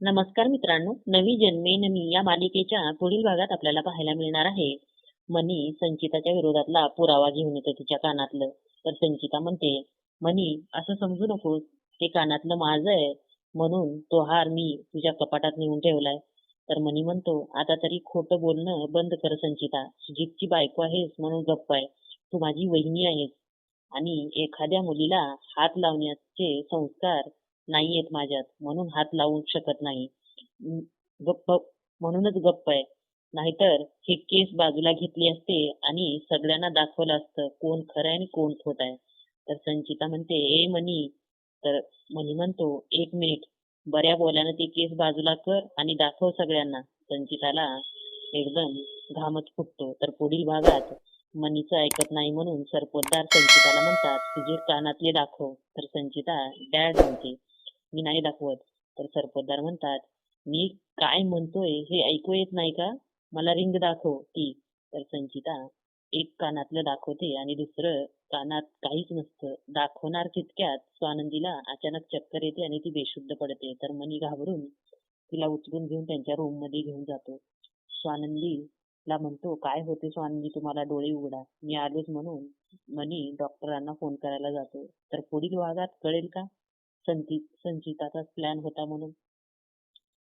नमस्कार मित्रांनो नवी जन्मे नमी या मालिकेच्या पुढील भागात आपल्याला पाहायला मिळणार आहे. मनी संचिताच्या विरोधातला पुरावा घेऊन येतो तिच्या कानातलं. तर संचिता म्हणते मनी असं समजू नकोस. ते कानातलं माझं आहे. म्हणून तो हार मी तुझ्या कपाटात नेऊन ठेवलाय. तर मनी म्हणतो आता तरी खोटं बोलणं बंद कर संचिता. सुजितची बायको आहेस म्हणून गप्प आहे. तू माझी वहिनी आहेस. आणि एखाद्या मुलीला हात लावण्याचे संस्कार नाहीयेत माझ्यात म्हणून हात लावू शकत नाही. गप्प म्हणूनच गप्प आहे. नाहीतर हे केस बाजूला घेतली असते आणि सगळ्यांना दाखवलं असतं कोण खरं आहे आणि कोण खोट आहे. तर संचिता म्हणते ए मनी. तर मनी म्हणतो एक मिनिट बऱ्या बोल्यानं ते केस बाजूला कर आणि दाखव सगळ्यांना. संचिताला एकदम घामच फुटतो. तर पुढील भागात मनीचं ऐकत नाही म्हणून सरपोतदार संचिताला म्हणतात तुझे कानातले दाखव. तर संचिता डॅड म्हणते. मी नाही दाखवत. तर सरपोतदार म्हणतात मी काय म्हणतोय हे ऐकू येत नाही का? मला रिंग दाखव ती तर संचिता एक कानातलं दाखवते आणि दुसरं कानात काहीच नसतं. दाखवणार तितक्यात स्वानंदीला अचानक चक्कर येते आणि ती बेशुद्ध पडते. तर मनी घाबरून तिला उचलून घेऊन त्यांच्या रूममध्ये घेऊन जातो. स्वानंदीला म्हणतो काय होते स्वानंदी? तुम्हाला डोळे उघडा. मी आलोच म्हणून मनी डॉक्टरांना फोन करायला जातो. तर पुढील भागात कळेल का? संचित संचिताचाच प्लॅन होता म्हणून.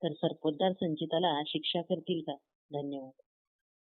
तर सरपोतदार संचिताला शिक्षा करतील का? धन्यवाद.